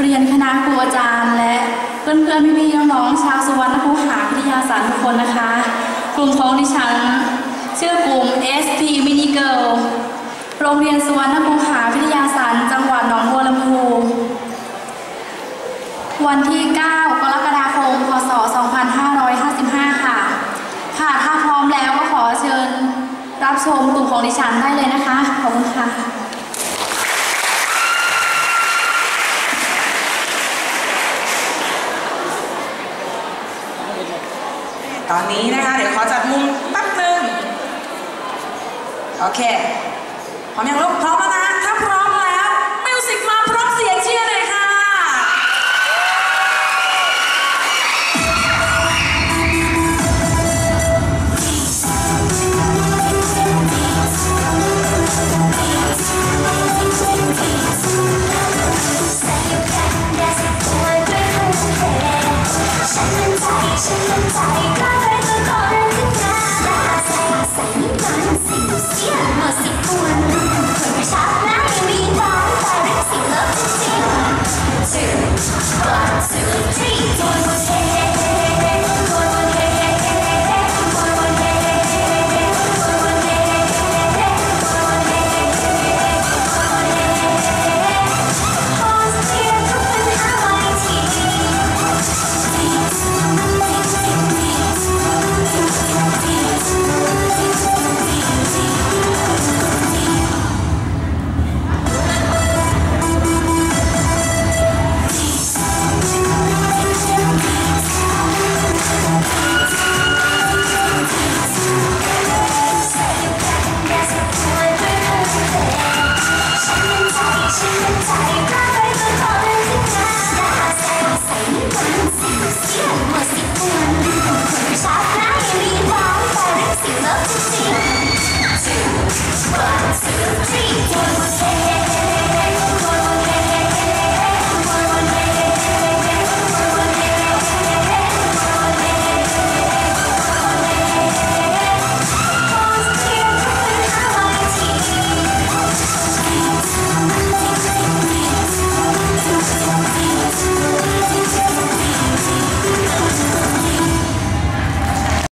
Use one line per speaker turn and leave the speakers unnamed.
เรียนคณะครูอาจารย์ และเพื่อนๆพี่ๆน้องๆชาวสุวรรณภูหาวิทยาศาสตร์ทุกคนนะคะ กลุ่มของดิฉัน ชื่อกลุ่ม SP Mini Girl โรงเรียนสุวรรณภูหาวิทยาศาสตร์จังหวัดหนองบัวลำพูวันที่ 9 กรกฎาคม พศ 2555 ค่ะ ค่ะ ถ้าพร้อมแล้วก็ขอเชิญรับชมกลุ่มของดิฉันได้เลยนะคะ ขอบคุณค่ะ
ตอนนี้นะคะ เดี๋ยวขอจัดมุมแป๊บหนึ่งโอเคพร้อมยังลูกพร้อมแล้ว
Tchau.